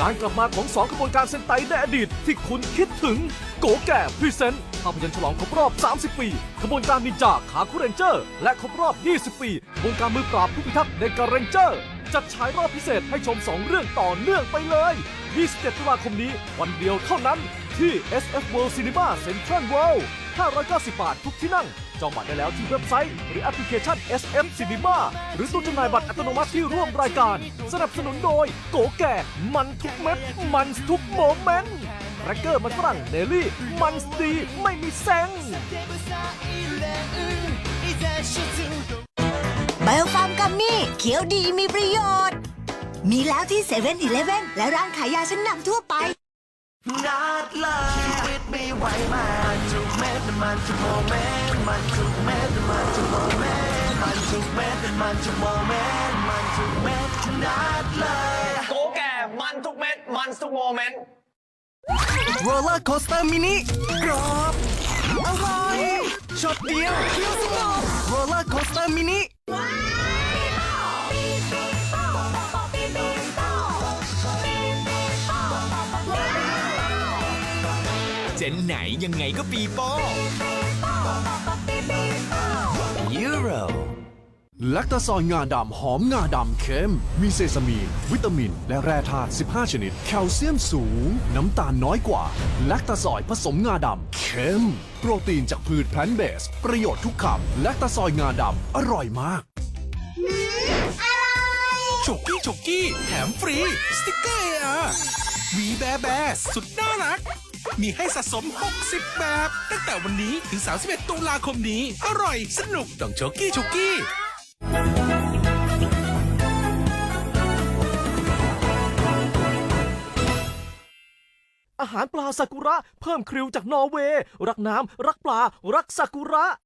การกลับมาของสองขบวนการเซนไตในอดีตที่คุณคิดถึง โกแก่พรีเซนต์ภาพยนตร์ฉลองครบรอบ 30 ปีขบวนการนินจาขาคูเรนเจอร์ และครบรอบ 20 ปีขบวนการมือปราบผู้พิทักษ์ในการเรนเจอร์ จัดฉายรอบพิเศษให้ชม 2 เรื่องต่อเนื่องไปเลย 27 ตุลาคมนี้วันเดียวเท่านั้นที่ SF World Cinema Central World 590 บาททุกที่นั่ง องบัตรได้แล้วที่เว็บไซต์ หรือแอปพลิเคชัน SF Cinema หรือตู้จำหน่ายบัตรอัตโนมัติที่ร่วมรายการ สนับสนุนโดย โกแก่ มันทุกเม็ด มันทุกโมเมนต์แรกเกอร์มันฝรั่งเดลี่ มันดีไม่มีแซง ไบโอฟาร์มกัมมี่เขียวดีมีประโยชน์ มีแล้วที่เซเว่นอีเลฟเว่นและร้านขายยาชั้นนำทั่วไปนัดเลยชีวิตไมันทุกโมเมนต์มันทุกเม็ดมันทุกโมเมนต์มันทุกเม็ดมันทุกโมเมนต์มันทุกเม็ดนัดเลยโกแก่มันทุกเม็ดมันทุกโมเมนต์โรลเลอร์โคสเตอร์มินิกรอบอร่อยช็อตเดียวเคี้ยวสนุกโรลเลอร์โคสเตอร์มินิ เจนไหนยังไงก็ปีโป้ ยูโร แลคตาซอยงาดำหอมงาดำเข้มมีเซซามีน วิตามิน และแร่ธาตุ 15 ชนิด แคลเซียมสูง น้ำตาลน้อยกว่า แลคตาซอยผสมงาดำเข้มโปรตีนจากพืชแพลนเบส ประโยชน์ทุกคำ แลคตาซอยงาดำอร่อยมากฉุกกี้ฉุกกี้ แถมฟรี สติกเกอร์อะวีแบร์แบร์สุดน่ารัก มีให้สะสม 60 แบบ ตั้งแต่วันนี้ถึง 31 ตุลาคมนี้ อร่อยสนุกต้องโชกี้โชกี้อาหารปลาซากุระ เพิ่มคริวจากนอร์เวย์ รักน้ำ รักปลา รักซากุระ